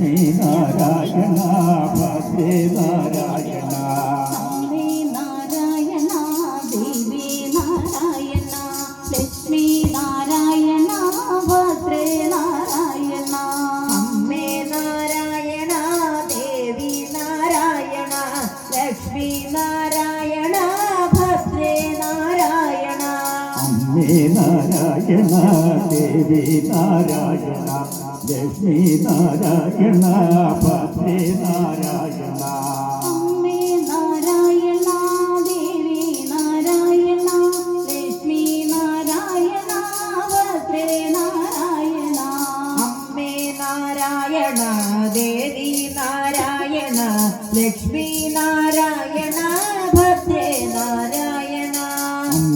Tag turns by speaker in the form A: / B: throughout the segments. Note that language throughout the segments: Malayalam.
A: ലക്ഷ്മി നാരായണ ഭദ്രേ നാരായണ
B: നാരായണ ദേവി നാരായണ ലക്ഷ്മി നാരായണ ഭദ്രേ നാരായണ.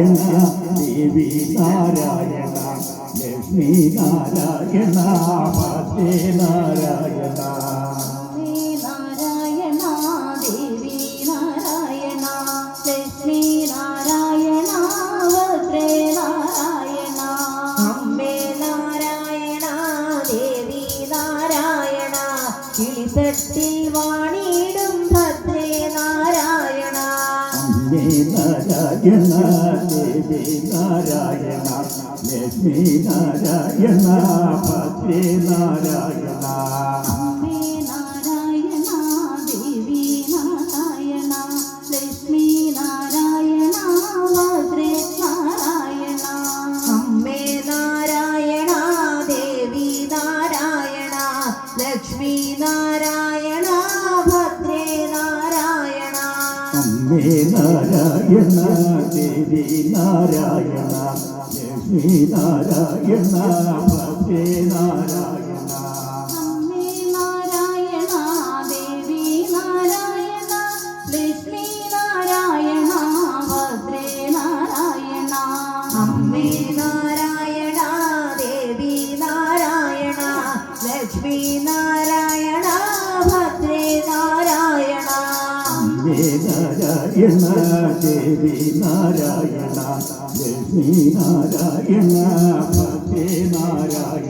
B: ദേവി നാരായണ ലക്ഷ്മി നാരായണ പത്തേ നാരായണ
C: നാരായണ ദേവി നാരായണ ലക്ഷ്മി നാരായണ ഭദ്രേ നാരായണ
A: അമ്മേ നാരായണ ദേവി നാരായണ
C: കിളിത്തട്ടിൽ വാണിടും ഭദ്രേ നാരായണ.
A: അമ്മേ നാരായണ ദേവി നാരായണ ലക്ഷ്മി നാരായണ നാരായണ
B: നാരായണ. നാരായണ
C: ദേവി നാരായണ ലക്ഷ്മി നാരായണ
A: ദേവി നാരായണ ലക്ഷ്മി നാരായണ ഭദ്രേ നാരായണ.
B: അമ്മേ നാരായണ ദേവി നാരായണ ലക്ഷ്മി നാരായണ ഭദ്രേ നാരായണ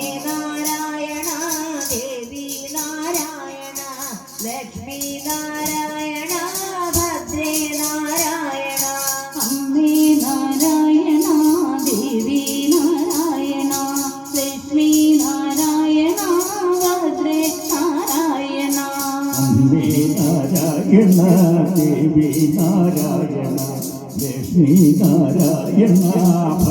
C: Papa.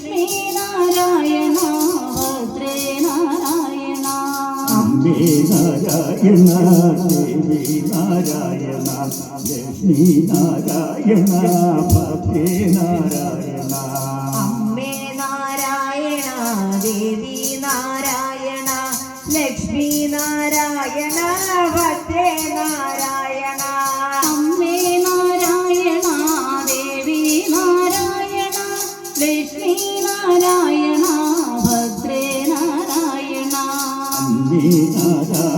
A: ലക്ഷ്മി നാരായണ ഭദ്രേ നാരായണ
C: അമ്മേ നാരായണ ദേവി നാരായണ ലക്ഷ്മി നാരായണ. ഭദ്രേ നാരായണ
B: അമ്മേ നാരായണ ദേവി നാരായണ ലക്ഷ്മി നാരായണ ഭദ്രേ നാരായണ.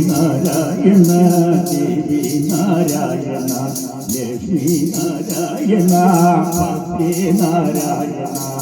A: നാരായണ ദേവി നാരായണ ലക്ഷ്മി നാരായണ ഭദ്രേ നാരായണ.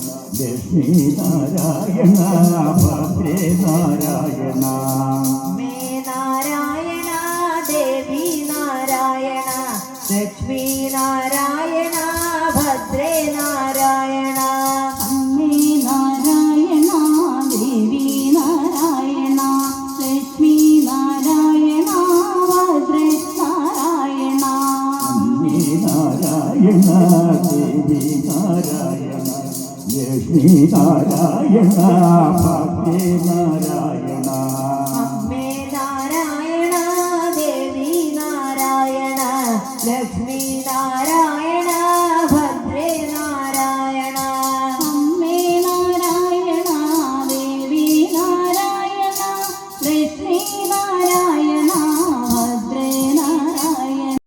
C: ലക്ഷ്മി നാരായണ ഭദ്രേ നാരായണ മേ നാരായണ ദേവി നാരായണ ലക്ഷ്മി നാരായണ നാരായണ ഭദ്രേ നാരായണ